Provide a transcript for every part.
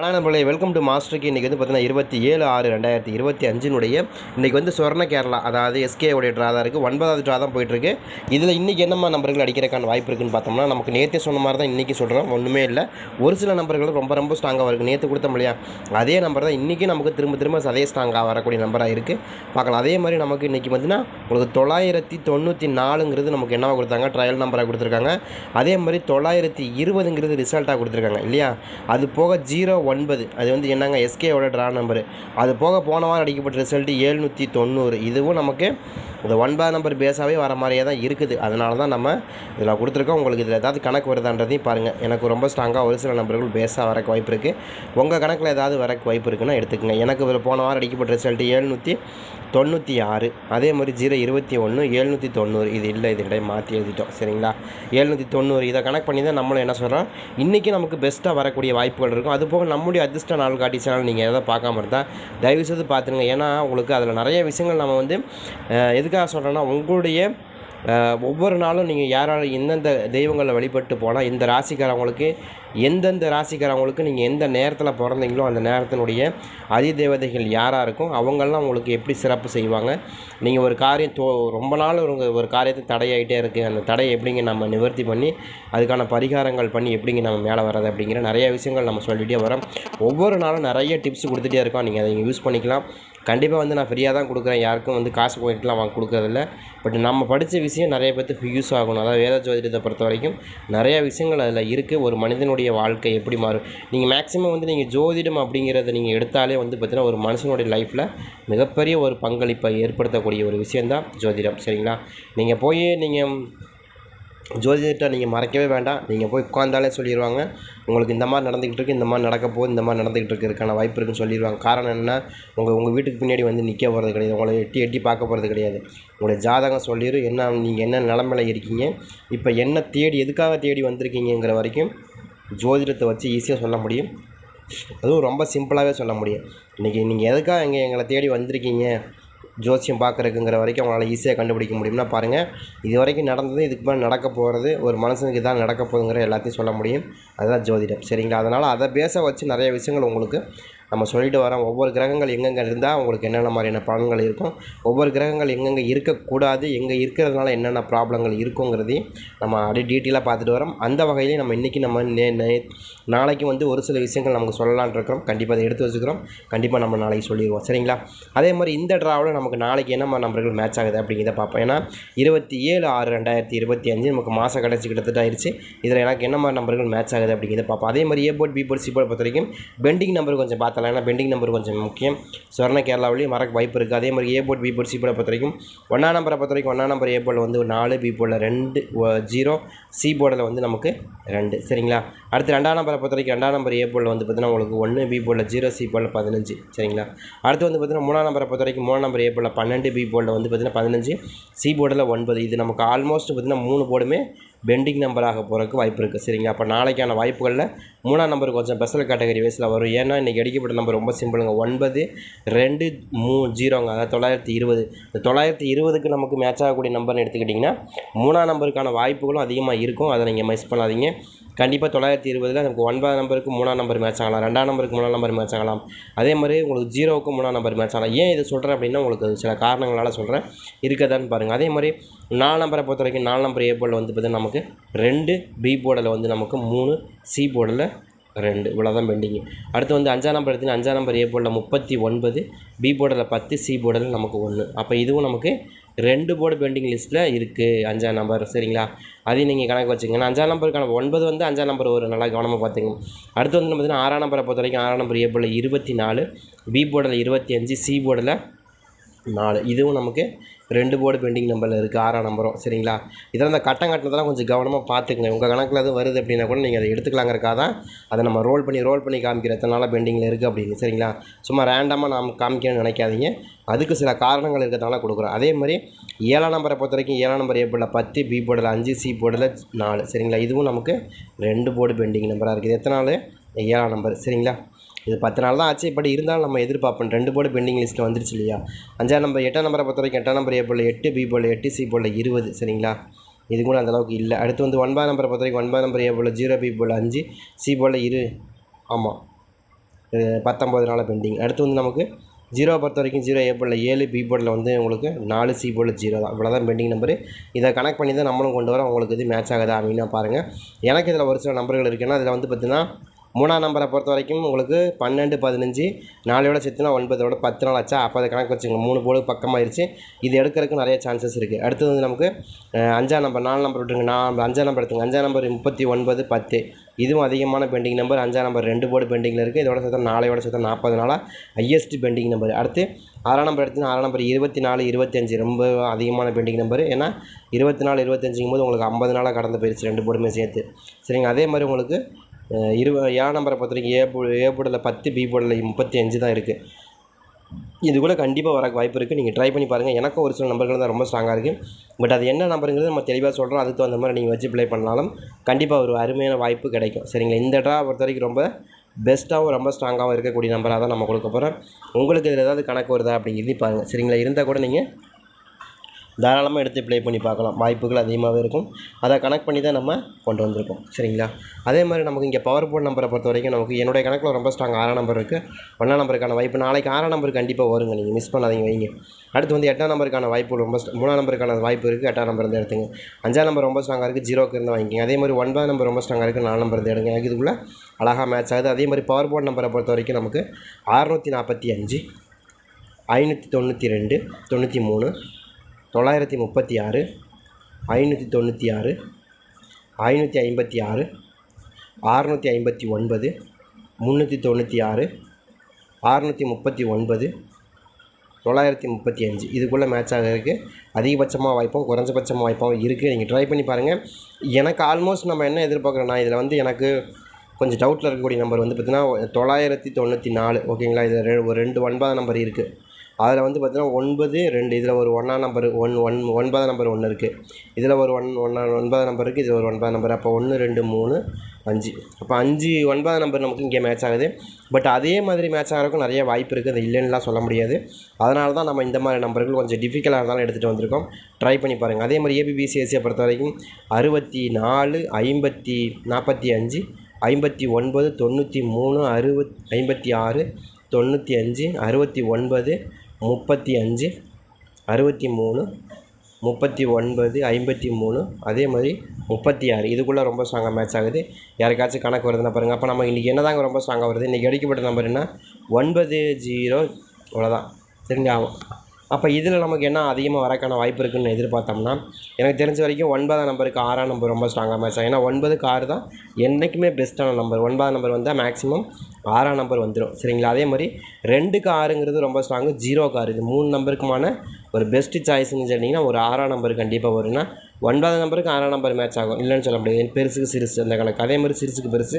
ஆனால் நம்மளே welcome to மாஸ்டருக்கு. இன்றைக்கி வந்து பார்த்தீங்கன்னா இருபத்தி ஏழு ஆறு ரெண்டாயிரத்தி இருபத்தி அஞ்சினுடைய இன்றைக்கி வந்து சொர்ண கேரளா அதாவது எஸ்கே உடைய ட்ரா தான் இருக்குது ஒன்பதாவது ட்ரா தான் போயிட்டுருக்கு இதில் இன்றைக்கி என்னம்மா நம்பர்கள் அடிக்கிறக்கான வாய்ப்பு இருக்குன்னு பார்த்தோம்னா நமக்கு நேற்றே சொன்ன மாதிரி தான் இன்றைக்கி சொல்கிறோம் ஒன்றுமே இல்லை. ஒரு சில நம்பர்கள் ரொம்ப ரொம்ப ஸ்ட்ராங்காக இருக்குது நேற்று கொடுத்தோம் இல்லையா அதே நம்பர் தான் இன்றைக்கி நமக்கு திரும்ப திரும்ப அதே ஸ்ட்ராங்காக வரக்கூடிய நம்பராக இருக்குது பார்க்கலாம். அதே மாதிரி நமக்கு இன்றைக்கி பார்த்தீங்கன்னா உங்களுக்கு தொள்ளாயிரத்தி தொண்ணூற்றி நாலுங்கிறது நமக்கு என்னவாக கொடுத்தாங்க? ட்ரையல் நம்பராக கொடுத்துருக்காங்க. அதே மாதிரி தொள்ளாயிரத்தி இருபதுங்கிறது ரிசல்ட்டாக கொடுத்துருக்காங்க. இல்லையா? அது போக ஜீரோ ஒன்பது. அது வந்து என்னங்க? எஸ்கேவோட ட்ரா நம்பரு அது போக போன வாரம் அடிக்கப்பட்ட ரிசல்ட்டு ஏழ்நூற்றி தொண்ணூறு. இதுவும் நமக்கு இந்த ஒன்பது நம்பர் பேஸாகவே வர மாதிரியே தான் இருக்குது. அதனால தான் நம்ம இதில் கொடுத்துருக்கோம். உங்களுக்கு இதில் ஏதாவது கணக்கு வருதான்றதையும் பாருங்கள் எனக்கு ரொம்ப ஸ்ட்ராங்காக ஒரு சில நம்பர்கள் பேஸாக வரக்கு வாய்ப்பு இருக்குது உங்கள் கணக்கில் ஏதாவது வரக்கு வாய்ப்பு இருக்குன்னா எடுத்துக்கங்க. எனக்கு இதில் போன வாரம் அடிக்கப்பட்ட ரிசல்ட்டு ஏழ்நூற்றி தொண்ணூற்றி ஆறு. அதே மாதிரி ஜீரோ இருபத்தி ஒன்று ஏழ்நூற்றி தொண்ணூறு. இது இல்லை இது இடையே மாற்றி எழுதிட்டோம். சரிங்களா? ஏழ்நூற்றி தொண்ணூறு. இதை கணக்கு பண்ணி தான் நம்மளும் என்ன சொல்கிறோம் இன்றைக்கி நமக்கு பெஸ்ட்டாக வரக்கூடிய வாய்ப்புகள் இருக்கும். அது போக நம்முடைய அதிர்ஷ்ட நாள் காட்டி சேனல் நீங்கள் எதாவது பார்க்காம இருந்தால் தயவுசெய்து பார்த்துருங்க. ஏன்னா உங்களுக்கு அதில் நிறைய விஷயங்கள் நம்ம வந்து எதுக்காக சொல்கிறேன்னா உங்களுடைய ஒவ்வொரு நாளும் நீங்கள் யாரால் எந்தெந்த தெய்வங்களை வழிபட்டு போனால் இந்த ராசிக்காரவங்களுக்கு எந்தெந்த ராசிக்காரவங்களுக்கு நீங்கள் எந்த நேரத்தில் பிறந்தீங்களோ அந்த நேரத்தினுடைய அதிதேவதைகள் யாராக இருக்கும் அவங்கெல்லாம் உங்களுக்கு எப்படி சிறப்பு செய்வாங்க. நீங்கள் ஒரு காரியம் தோ ரொம்ப நாள் ஒரு ஒரு காரியத்தை தடையாகிட்டே இருக்குது அந்த தடையை எப்படிங்க நம்ம நிவர்த்தி பண்ணி அதுக்கான பரிகாரங்கள் பண்ணி எப்படிங்க நம்ம மேலே வர்றது அப்படிங்கிற நிறைய விஷயங்கள் நம்ம சொல்லிகிட்டே வரோம். ஒவ்வொரு நாளும் நிறைய டிப்ஸ் கொடுத்துட்டே இருக்கோம். நீங்கள் அதை யூஸ் பண்ணிக்கலாம். கண்டிப்பாக வந்து நான் ஃப்ரீயாக தான் கொடுக்குறேன். யாருக்கும் வந்து காசு போயிட்டுலாம் வாங்க கொடுக்குறதில்ல. பட் நம்ம படித்த விஷயம் நிறைய பேர்த்துக்கு யூஸ் ஆகணும். அதாவது வேத ஜோதிடத்தை பொறுத்த வரைக்கும் நிறைய விஷயங்கள் அதில் இருக்குது ஒரு மனிதனுடைய வாழ்க்கை எப்படி மாறும்? நீங்கள் மேக்ஸிமம் வந்து நீங்கள் ஜோதிடம் அப்படிங்கிறத நீங்கள் எடுத்தாலே வந்து பார்த்தீங்கன்னா ஒரு மனுஷனுடைய லைஃப்பில் மிகப்பெரிய ஒரு பங்களிப்பை ஏற்படுத்தக்கூடிய ஒரு விஷயந்தான் ஜோதிடம். சரிங்களா? நீங்கள் போய் நீங்கள் ஜோதிடத்தை நீங்கள் மறைக்கவே வேண்டாம். நீங்கள் போய் உட்காந்தாலே சொல்லிடுவாங்க. உங்களுக்கு இந்த மாதிரி நடந்துக்கிட்டு இருக்குது இந்த மாதிரி நடக்க போகுது இந்த மாதிரி நடந்துக்கிட்டு இருக்கிறதுக்கான வாய்ப்பு இருக்குன்னு சொல்லிடுவாங்க. காரணம் என்ன உங்கள் உங்கள் வீட்டுக்கு பின்னாடி வந்து நிற்க போகிறது கிடையாது. உங்களை எட்டி எட்டி பார்க்க போகிறது கிடையாது. உங்களுடைய ஜாதகம் சொல்லிடும் என்ன நீங்கள் என்ன நிலமையில இருக்கீங்க இப்போ என்ன தேடி எதுக்காக தேடி வந்திருக்கீங்கிற வரைக்கும் ஜோதிடத்தை வச்சு ஈஸியாக சொல்ல முடியும். அதுவும் ரொம்ப சிம்பிளாகவே சொல்ல முடியும். இன்றைக்கி நீங்கள் எதுக்காக இங்கே எங்களை தேடி வந்திருக்கீங்க? ஜோசியம் பார்க்குறக்குங்கிற வரைக்கும் அவங்களால் ஈஸியாக கண்டுபிடிக்க முடியும்னா பாருங்கள் இது வரைக்கும் நடந்தது இதுக்கு மேலே நடக்க போகிறது ஒரு மனுஷனுக்கு இதான் நடக்க போகுதுங்கிற எல்லாத்தையும் சொல்ல முடியும். அதுதான் ஜோதிடம். சரிங்களா? அதனால் அதை பேச வச்சு நிறைய விஷயங்கள் உங்களுக்கு நம்ம சொல்லிட்டு வரோம் ஒவ்வொரு கிரகங்கள் எங்கெங்கே இருந்தால் உங்களுக்கு என்னென்ன மாதிரியான பலன்கள் இருக்கும். ஒவ்வொரு கிரகங்கள் எங்கெங்கே இருக்கக்கூடாது எங்கே இருக்கிறதுனால என்னென்ன ப்ராப்ளங்கள் இருக்குங்கிறதையும் நம்ம அப்படியே டீட்டெயிலாக பார்த்துட்டு வரோம் அந்த வகையிலையும் நம்ம இன்றைக்கி நம்ம நே நே நாளைக்கு வந்து ஒரு சில விஷயங்கள் நமக்கு சொல்லலான்ட்ருக்கிறோம் கண்டிப்பாக அதை எடுத்து வச்சுக்கிறோம். கண்டிப்பாக நம்ம நாளைக்கு சொல்லிடுவோம். சரிங்களா? அதே மாதிரி இந்த ட்ராவில் நமக்கு நாளைக்கு என்ன மாதிரி நம்பர்கள் மேட்ச் ஆகுது அப்படிங்கிறத பார்ப்போம். ஏன்னா இருபத்தி ஏழு ஆறு ரெண்டாயிரத்தி இருபத்தி அஞ்சு நமக்கு மாதம் கடைசி கிட்டத்தட்ட ஆயிடுச்சு இதில் எனக்கு என்ன மாதிரி நம்பர்கள் மேட்ச் ஆகுது அப்படிங்கிறத பார்ப்போம். அதே மாதிரி A board B board C board பொறுத்த வரைக்கும் பெண்டிங் நம்பர் கொஞ்சம் பார்த்தலாம் ஏன்னா பெண்டிங் நம்பர் கொஞ்சம் முக்கியம். ஸ்வர்ண கேரளாவிலையும் மறக்க வாய்ப்பு இருக்குது அதே மாதிரி A board B board C போர்டை பொறுத்த வரைக்கும் ஒன்றா நம்பரை பொறுத்த வரைக்கும் ஒன்றா நம்பர் ஏ போர்டில் வந்து நாலு பி போர்டில் ரெண்டு ஜீரோ சி போர்டில் வந்து நமக்கு ரெண்டு. சரிங்களா? அடுத்து ரெண்டாம் நம்பரை பொறுத்த வரைக்கும் ரெண்டாம் நம்பர் ஏ போர்டில் வந்து பார்த்தீங்கன்னா உங்களுக்கு ஒன்று பி போர்டில் ஜீரோ சி போர்டில் பதினஞ்சு. சரிங்களா? அடுத்து வந்து பார்த்தீங்கன்னா மூணாம் நம்பரை பொறுத்த வரைக்கும் மூணாம் நம்பர் ஏ போர்டில் பன்னெண்டு பி போர்டில் வந்து பார்த்தீங்கன்னா பதினஞ்சு சி போர்டில் ஒன்பது. இது நமக்கு ஆல்மோஸ்ட் பார்த்தீங்கன்னா மூணு போர்டுமே பெண்டிங் நம்பராக போகிறதுக்கு வாய்ப்பு இருக்குது சரிங்களா? அப்போ நாளைக்கான வாய்ப்புகளில் மூணாம் நம்பர் கொஞ்சம் ஸ்பெஷல் கேட்டகரி வயசில் வரும். ஏன்னா இன்றைக்கி அடிக்கப்பட்ட நம்பர் ரொம்ப சிம்பிளுங்க. ஒன்பது ரெண்டு மூ ஜீரோங்க. அதாவது தொள்ளாயிரத்தி இருபது. இந்த தொள்ளாயிரத்தி இருபதுக்கு நமக்கு மேட்ச் ஆகக்கூடிய நம்பர்னு எடுத்துக்கிட்டிங்கன்னா மூணாம் நம்பருக்கான வாய்ப்புகளும் அதிகமாக இருக்கும். அதை நீங்கள் மிஸ் பண்ணாதீங்க. கண்டிப்பாக தொள்ளாயிரத்தி இருபதில் நமக்கு ஒன்பதாம் நம்பருக்கு மூணாம் நம்பர் மேட்ச் ஆகலாம். ரெண்டாம் நம்பருக்கு மூணாம் நம்பர் மேட்ச் ஆகலாம். அதே மாதிரி உங்களுக்கு ஜீரோவுக்கு மூணாம் நம்பர் மேட்ச் ஆகலாம். ஏன் இதை சொல்கிறேன் அப்படின்னா உங்களுக்கு சில காரணங்களால் சொல்கிறேன் இருக்கதான்னு பாருங்கள் அதே மாதிரி நாலு நம்பரை பொறுத்த வரைக்கும் நாலு நம்பர் ஏ போர்டில் வந்து பார்த்தீங்கன்னா நமக்கு ரெண்டு பி போர்டில் வந்து நமக்கு மூணு சி போர்டில் ரெண்டு இவ்வளோ தான் பெண்டிங்கு அடுத்து வந்து அஞ்சாம் நம்பர் எடுத்தீங்கன்னா அஞ்சாம் நம்பர் ஏ போர்டில் முப்பத்தி ஒன்பது பி போர்டில் பத்து சி போர்டில் நமக்கு ஒன்று அப்போ இதுவும் நமக்கு ரெண்டு போர்டு பெண்டிங் லிஸ்ட்டில் இருக்குது அஞ்சாம் நம்பர் சரிங்களா? அதையும் நீங்கள் கணக்கு வச்சுக்கங்க. அஞ்சாம் நம்பருக்கான ஒன்பது வந்து அஞ்சாம் நம்பர் ஒரு. நல்லா கவனமாக பார்த்துங்க அடுத்து வந்து பார்த்தீங்கன்னா ஆறாம் நம்பரை பொறுத்த வரைக்கும் ஆறாம் நம்பர் ஏ போர்டில் இருபத்தி நாலு பி போர்டில் இருபத்தி அஞ்சு சி போர்டில் நாலு. இதுவும் நமக்கு ரெண்டு போர்டு பெண்டிங் நம்பரில் இருக்குது ஆறாம் நம்பரும் சரிங்களா? இதெல்லாம் இந்த கட்டம் கட்டினதெல்லாம் கொஞ்சம் கவனமாக பார்த்துக்குங்க. உங்கள் கணக்கில் எதுவும் வருது அப்படின்னா கூட நீங்கள் அதை எடுத்துக்கலாங்கிறக்காக தான் அதை நம்ம ரோல் பண்ணி ரோல் பண்ணி காமிக்கிற எத்தனை நாளாக பெண்டிங்கில் இருக்குது அப்படின்னு சரிங்களா? சும்மா ரேண்டமாக நாம் காமிக்கணும்னு நினைக்காதீங்க. அதுக்கு சில காரணங்கள் இருக்கிறதுனால கொடுக்குறோம். அதே மாதிரி ஏழாம் நம்பரை பொறுத்த வரைக்கும் ஏழாம் நம்பர் ஏ போர்டில் பத்து பி போர்டில் அஞ்சு சி போர்டில் நாலு சரிங்களா? இதுவும் நமக்கு ரெண்டு போர்டு பெண்டிங் நம்பராக இருக்குது எத்தனை நாள்? ஏழாம் நம்பர் சரிங்களா? இது பத்து நாள் தான் ஆச்சு பட் இருந்தாலும் நம்ம எதிர்பார்ப்போம். ரெண்டு போர்டு பெண்டிங் லிஸ்ட்டில் வந்துருச்சு இல்லையா? அஞ்சாம் நம்பர் எட்டாம் நம்பரை பொறுத்த வரைக்கும் எட்டாம் நம்பர் ஏ போல் எட்டு பி போல் எட்டு சி போல் இருபது சரிங்களா? இது கூட அந்தளவுக்கு இல்லை. அடுத்து வந்து ஒன்பதாம் நம்பரை பொறுத்த வரைக்கும் ஒன்பதாம் நம்பர் ஏ போல் ஜீரோ பி போல் அஞ்சு சி போல் இரு. ஆமாம் அஹ் பத்தொம்பது நாள் பெண்டிங். அடுத்து வந்து நமக்கு ஜீரோ பொறுத்த வரைக்கும் ஜீரோ ஏ போர்டில் ஏழு பி போர்டில் வந்து உங்களுக்கு நாலு சி போர்டில் ஜீரோ தான். இவ்வளோ தான் பெண்டிங் நம்பரு. இதை கனெக்ட் பண்ணி தான் நம்மளும் கொண்டு வரோம். உங்களுக்கு இது மேட்ச் ஆகுதா அப்படின்னு பாருங்கள் எனக்கு இதில் ஒரு சில நம்பர்கள் இருக்குன்னா இதில் வந்து பார்த்திங்கன்னா மூணாம் நம்பரை பொறுத்த வரைக்கும் உங்களுக்கு பன்னெண்டு பதினஞ்சு நாளையோட சேர்த்துனா ஒன்பதோட பத்து நாள் ஆச்சா? அப்போ அதை கணக்கு வச்சுங்க மூணு போர்டு பக்கமாயிருச்சு இது எடுக்கிறதுக்கு நிறைய சான்சஸ் இருக்குது அடுத்தது வந்து நமக்கு அஞ்சாம் நம்பர் நாலு நம்பர் விட்டுருங்க. நான் அஞ்சாம் நம்பர் எடுத்துங்க. அஞ்சாம் நம்பர் முப்பத்தி ஒன்பது பத்து. இதுவும் அதிகமான பெண்டிங் நம்பர் அஞ்சாம் நம்பர் ரெண்டு போர்டு பெண்டிங்கில் இருக்குது இதோட சேர்த்தா நாளையோட சேர்த்தா நாற்பது நாளாக ஹையஸ்ட் பெண்டிங் நம்பர் அடுத்து ஆறாம் நம்பர் எடுத்தீங்கன்னா ஆறாம் நம்பர் இருபத்தி நாலு இருபத்தஞ்சு ரொம்ப அதிகமான பெண்டிங் நம்பர் ஏன்னா இருபத்தி நாலு இருபத்தஞ்சுங்கும் போது உங்களுக்கு ஐம்பது நாளாக கடந்து போயிடுச்சு ரெண்டு போர்டுமே சேர்த்து. சரிங்க. அதே மாதிரி உங்களுக்கு இருவ ஏழாம் நம்பரை பொறுத்த வரைக்கும் ஏ போ ஏ போர்டில் பத்து பி போர்டில் முப்பத்தி அஞ்சு தான் இருக்குது இது கூட கண்டிப்பாக வர வாய்ப்பு இருக்குது நீங்கள் ட்ரை பண்ணி பாருங்கள் எனக்கும் ஒரு சில நம்பர்கள் தான் ரொம்ப ஸ்ட்ராங்காக இருக்குது பட் அது என்ன நம்பருங்கிறது நம்ம தெளிவாக சொல்கிறோம் அதுக்கு தகுந்த மாதிரி நீங்கள் வச்சு ப்ளே பண்ணாலும் கண்டிப்பாக ஒரு அருமையான வாய்ப்பு கிடைக்கும். சரிங்களா? இந்த ட்ரா பொறுத்த வரைக்கும் ரொம்ப பெஸ்ட்டாகவும் ரொம்ப ஸ்ட்ராங்காகவும் இருக்கக்கூடிய நம்பராக தான் நம்ம கொடுக்க போகிறோம் உங்களுக்கு இதில் ஏதாவது கணக்கு வருதா அப்படிங்கிறது பாருங்கள் சரிங்களா? இருந்தால் கூட நீங்கள் தாராளமாக எடுத்து ப்ளே பண்ணி பார்க்கலாம். வாய்ப்புகள் அதிகமாகவே இருக்கும். அதை கனெக்ட் பண்ணி தான் நம்ம கொண்டு வந்திருக்கோம். சரிங்களா? அதே மாதிரி நமக்கு இங்கே பவர் போர்ட் நம்பரை பொறுத்த வரைக்கும் நமக்கு என்னுடைய கணக்கில் ரொம்ப ஸ்ட்ராங் ஆறாம் நம்பர் இருக்குது ஒன்றாம் நம்பருக்கான வாய்ப்பு நாளைக்கு ஆறாம் நம்பர் கண்டிப்பாக வருங்க. நீங்கள் மிஸ் பண்ணாதீங்க வைங்க. அடுத்து வந்து எட்டாம் நம்பருக்கான வாய்ப்பு ரொம்ப மூணாம் நம்பருக்கான வாய்ப்பு இருக்குது எட்டாம் நம்பர் இருந்து எடுத்துங்க. அஞ்சாம் நம்பர் ரொம்ப ஸ்ட்ராங்காக இருக்குது ஜீரோக்கு இருந்து வாங்கிக்கிங்க. அதே மாதிரி ஒன்பதாம் நம்பர் ரொம்ப ஸ்ட்ராங்காக இருக்குது நாலு நம்பர் இருந்து எடுங்க. எனக்கு இதுக்குள்ளே அழகாக மேட்ச் ஆகுது. அதே மாதிரி பவர் போர்ட் நம்பரை பொறுத்த வரைக்கும் நமக்கு அறுநூற்றி நாற்பத்தி அஞ்சு ஐநூற்றி தொண்ணூற்றி ரெண்டு தொண்ணூற்றி மூணு தொள்ளாயிரத்தி முப்பத்தி ஆறு ஐநூற்றி தொண்ணூற்றி ஆறு ஐநூற்றி ஐம்பத்தி ஆறு ஆறுநூற்றி ஐம்பத்தி ஒன்பது முந்நூற்றி தொண்ணூற்றி ஆறு ஆறுநூற்றி முப்பத்தி ஒன்பது தொள்ளாயிரத்தி முப்பத்தி அஞ்சு. இதுக்குள்ளே மேட்ச் ஆகிறதுக்கு அதிகபட்சமாக வாய்ப்பும் குறைஞ்சபட்சமாக வாய்ப்பும் இருக்குது நீங்கள் ட்ரை பண்ணி பாருங்கள் எனக்கு ஆல்மோஸ்ட் நம்ம என்ன எதிர்பார்க்குறோன்னா இதில் வந்து எனக்கு கொஞ்சம் டவுட்டில் இருக்கக்கூடிய நம்பர் வந்து பார்த்திங்கன்னா தொள்ளாயிரத்தி தொண்ணூற்றி நாலு. ஓகேங்களா இதில் ரெ ஒரு ரெண்டு ஒன்பதாம் நம்பர் இருக்குது அதில் வந்து பார்த்தீங்கன்னா ஒன்பது ரெண்டு இதில் ஒரு ஒன்றாம் நம்பர் ஒன் ஒன் ஒன்பதாம் நம்பர் ஒன்று இருக்குது இதில் ஒரு ஒன் ஒன்றா ஒன்பதாம் நம்பர் இருக்குது இதில் ஒரு ஒன்பதாம் நம்பர் அப்போ ஒன்று ரெண்டு மூணு அஞ்சு. அப்போ அஞ்சு ஒன்பதாம் நம்பர் நமக்கு இங்கே மேட்ச் ஆகுது. பட் அதே மாதிரி மேட்ச் ஆகிறதுக்கும் நிறைய வாய்ப்பு இருக்குது அது இல்லைன்னுலாம் சொல்ல முடியாது. அதனால தான் நம்ம இந்த மாதிரி நம்பர்கள் கொஞ்சம் டிஃபிகல்ட்டாக இருந்தாலும் எடுத்துகிட்டு வந்திருக்கோம். ட்ரை பண்ணி பாருங்கள் அதே மாதிரி ஏபிபிசிஎஸ்சியை பொறுத்த வரைக்கும் அறுபத்தி நாலு ஐம்பத்தி நாற்பத்தி அஞ்சு ஐம்பத்தி ஒன்பது தொண்ணூற்றி மூணு அறுபத் ஐம்பத்தி ஆறு தொண்ணூற்றி அஞ்சு அறுபத்தி ஒன்பது முப்பத்தி அஞ்சு அறுபத்தி மூணு முப்பத்தி ஒன்பது ஐம்பத்தி மூணு அதே மாதிரி முப்பத்தி ஆறு. இதுக்குள்ளே ரொம்ப ஸ்ட்ராங்காக மேட்ச் ஆகுது. யாருக்காச்சும் கணக்கு வருதுன்னா பாருங்கள் அப்போ நம்ம இன்றைக்கி என்ன தாங்க ரொம்ப ஸ்ட்ராங்காக வருது? இன்றைக்கி அடிக்கப்பட்ட நம்பர் என்ன? ஒன்பது ஜீரோ அவ்வளோதான் சரிங்களா? அப்போ இதில் நமக்கு என்ன அதிகமாக வரக்கான வாய்ப்பு இருக்குதுன்னு எதிர்பார்த்தோம்னா எனக்கு தெரிஞ்ச வரைக்கும் ஒன்பதாம் நம்பருக்கு ஆறாம் நம்பர் ரொம்ப ஸ்ட்ராங்காக மேட்ச் ஆகும். ஏன்னா ஒன்பதுக்கு ஆறு தான் என்றைக்குமே பெஸ்ட்டான நம்பர் ஒன்பதாம் நம்பர் வந்தால் மேக்ஸிமம் ஆறாம் நம்பர் வந்துடும் சரிங்களா? அதே மாதிரி ரெண்டுக்கு ஆறுங்கிறது ரொம்ப ஸ்ட்ராங்கு ஜீரோக்கு ஆறு இது மூணு நம்பருக்குமான ஒரு பெஸ்ட்டு சாய்ஸ்ன்னு சொன்னீங்கன்னா ஒரு ஆறாம் நம்பர் கண்டிப்பாக வரும்னா ஒன்பதாம் நம்பருக்கு ஆறாம் நம்பர் மேட்ச் ஆகும். இல்லைன்னு சொல்ல முடியாது. பெருசுக்கு சிறுசு அந்த கணக்கு. அதே மாதிரி சிறுசுக்கு பெருசு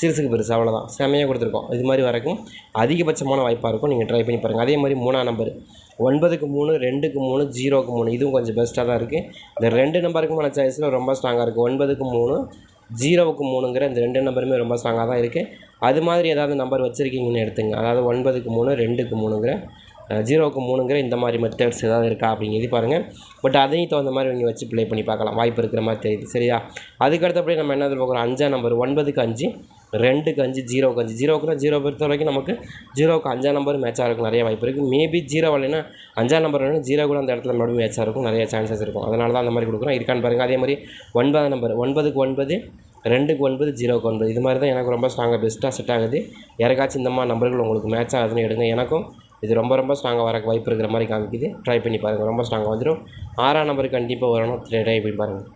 சிறுசுக்கு பெருசு அவ்வளோதான் செமையாக கொடுத்துருக்கோம். இது மாதிரி வரைக்கும் அதிகபட்சமான வாய்ப்பாக இருக்கும். நீங்கள் ட்ரை பண்ணி பாருங்கள் அதே மாதிரி மூணாம் நம்பர் ஒன்பதுக்கு மூணு ரெண்டுக்கு மூணு ஜீரோக்கு மூணு. இதுவும் கொஞ்சம் பெஸ்ட்டாக தான் இருக்குது இந்த ரெண்டு நம்பருக்குமான சாய்ஸில் ரொம்ப ஸ்ட்ராங்காக இருக்குது ஒன்பதுக்கு மூணு ஜீரோவுக்கு மூணுங்கிற இந்த ரெண்டு நம்பருமே ரொம்ப ஸ்ட்ராங்காக தான் இருக்குது அது மாதிரி ஏதாவது நம்பர் வச்சுருக்கீங்கன்னு எடுத்துங்க. அதாவது ஒன்பதுக்கு மூணு ரெண்டுக்கு மூணுங்கிற ஜீரோவுக்கு மூணுங்கிற இந்த மாதிரி மெத்தட்ஸ் ஏதாவது இருக்கா அப்படிங்கிறது பாருங்கள் பட் அதையும் தகுந்த மாதிரி நீங்கள் வச்சு ப்ளே பண்ணி பார்க்கலாம். வாய்ப்பு இருக்கிற மாதிரி தெரியுது. சரியா? அதுக்கடுத்தபடி நம்ம என்ன பார்க்குறோம் அஞ்சாம் நம்பர் ஒன்பதுக்கு அஞ்சு ரெண்டுக்கு அஞ்சு ஜீரோக்கு அஞ்சு. ஜீரோக்குனா ஜீரோ பொறுத்த வரைக்கும் நமக்கு ஜீரோவுக்கு அஞ்சாம் நம்பர் மேட்சாக இருக்கும். நிறைய வாய்ப்பு இருக்குது மேபி ஜீரோ இல்லைன்னா அஞ்சாம் நம்பர் வேணும் ஜீரோ கூட அந்த இடத்துல மறுபடியும் மேட்ச் இருக்கும். நிறைய சான்சஸ் இருக்கும். அதனால தான் அந்த மாதிரி கொடுக்குறோம். இருக்கான்னு பாருங்கள் அதே மாதிரி ஒன்பதாம் நம்பர் ஒன்பதுக்கு ஒன்பது ரெண்டுக்கு ஒன்பது ஜீரோக்கு ஒன்பது. இது மாதிரி தான் எனக்கு ரொம்ப ஸ்ட்ராங்காக பெஸ்ட்டாக செட் ஆகுது. யாருக்காச்சும் இந்த மாதிரி நம்பர்கள் உங்களுக்கு மேட்ச் ஆகுதுன்னு எடுங்க. எனக்கும் இது ரொம்ப ரொம்ப ஸ்ட்ராங்காக வரக்கு வாய்ப்பு இருக்கிற மாதிரி காமிக்குது. ட்ரை பண்ணி பாருங்கள் ரொம்ப ஸ்ட்ராங்காக வந்துடும் ஆறாம் நம்பருக்கு கண்டிப்பாக வரணும். ட்ரை பண்ணி பாருங்கள்